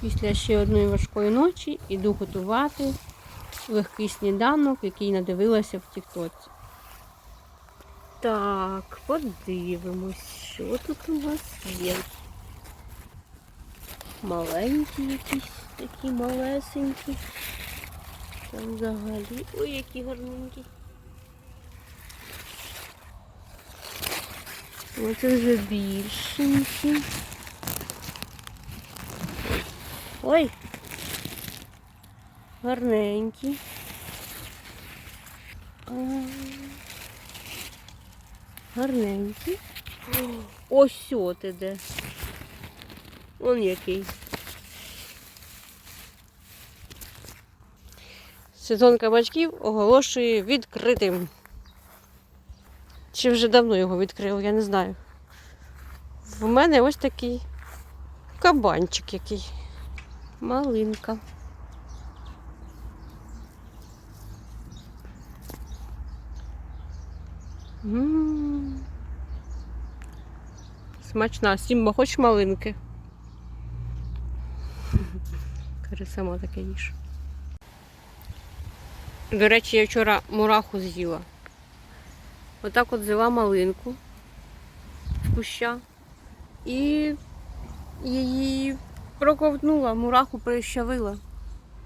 Після ще одної важкої ночі іду готувати легкий сніданок, який надивилася в Тіктоці. Так, подивимось, що тут у нас є. Маленькі якісь такі малесенькі. Там взагалі. Ой, які гарненькі. Оце вже більшенькі. Ой. Гарненькі. А, Гарненькі. Ось от іде. Он який. Сезон кабачків оголошує відкритим. Чи вже давно його відкрили, я не знаю. В мене ось такий кабанчик який. Малинка. М. Смачна. Сімба, хоч малинки. Каже, сама таке їж. До речі, я вчора мураху з'їла. Отак от взяла малинку з куща і її проковтнула, мураху прищавила.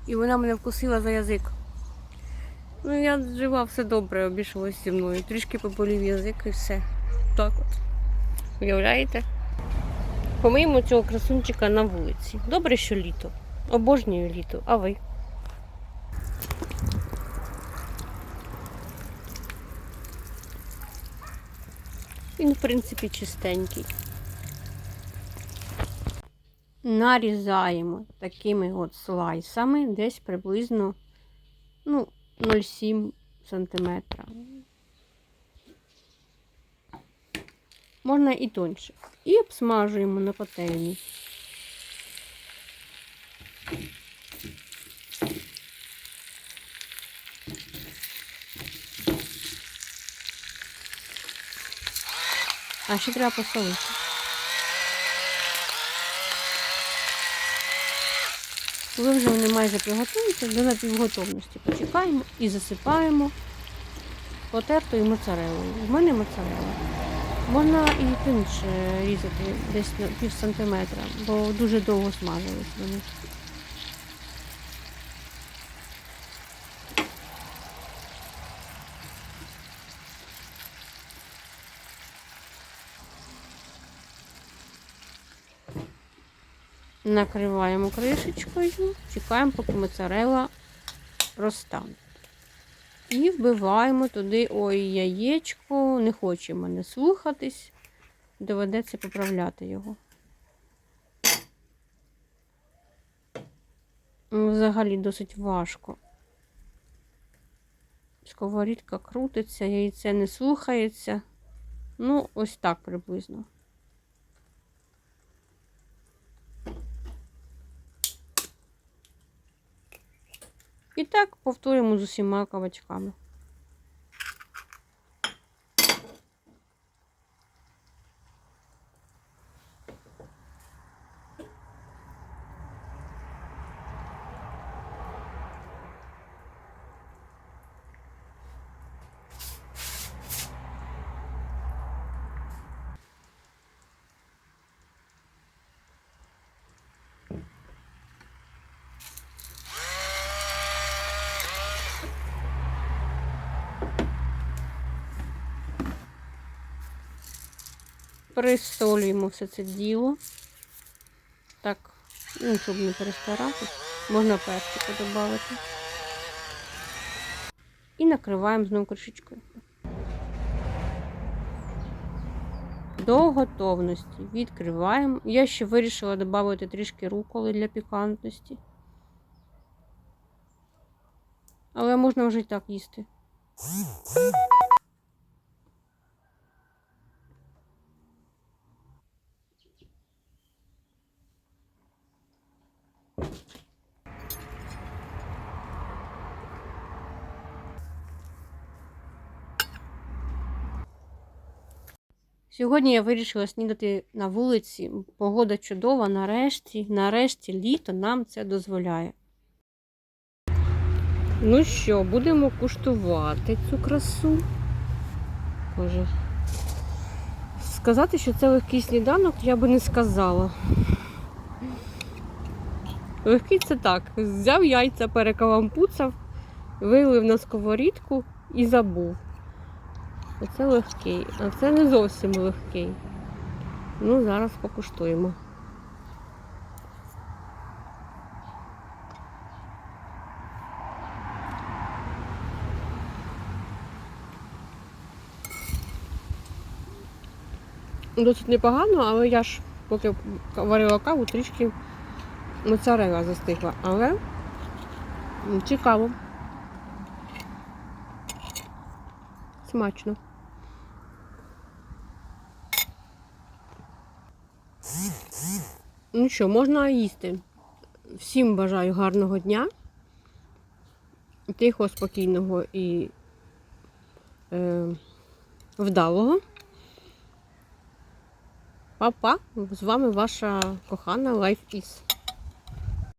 І вона мене вкусила за язик. Ну, я жива, все добре, обійшлося зі мною. Трішки поболів язик і все. Так от. Уявляєте? Помиємо цього красунчика на вулиці. Добре, що літо. Обожнюю літо, а ви? Він, в принципі, чистенький. Нарізаємо такими от слайсами, десь приблизно ну, 0,7 сантиметра. Можна і тоньше. І обсмажуємо на пательні. А ще треба посолити. Коли вже вони майже приготуються, до напівготовності почекаємо і засипаємо потертою моцарелою. У мене моцарела. Можна і тоньше різати десь на пів сантиметра, бо дуже довго смажились вони. Накриваємо кришечкою, чекаємо, поки моцарела розтане. І вбиваємо туди ой, яєчко, не хоче мене слухатись, доведеться поправляти його. Взагалі досить важко. Сковорідка крутиться, яйце не слухається. Ну, ось так приблизно. І так повторюємо з усіма кабачками. Присолюємо все це діло. Так, ну, щоб не перестарати. Можна перчику додати. І накриваємо знову кришечкою. До готовності відкриваємо. Я ще вирішила додати трішки руколи для пікантності. Але можна вже і так їсти. Сьогодні я вирішила снідати на вулиці. Погода чудова, нарешті, нарешті літо нам це дозволяє. Ну що, будемо куштувати цю красу. Боже. Сказати, що це легкий сніданок, я би не сказала. Легкий це так. Взяв яйця, перекалампуцав, вилив на сковорідку і забув. Оце легкий, а це не зовсім легкий. Ну, зараз покуштуємо. Досить непогано, але я ж поки варила каву, трішки моцарела застигла. Але цікаво. Смачно. Ну що, можна їсти. Всім бажаю гарного дня, тихого, спокійного і е, вдалого. Па-па! З вами ваша кохана Life Is.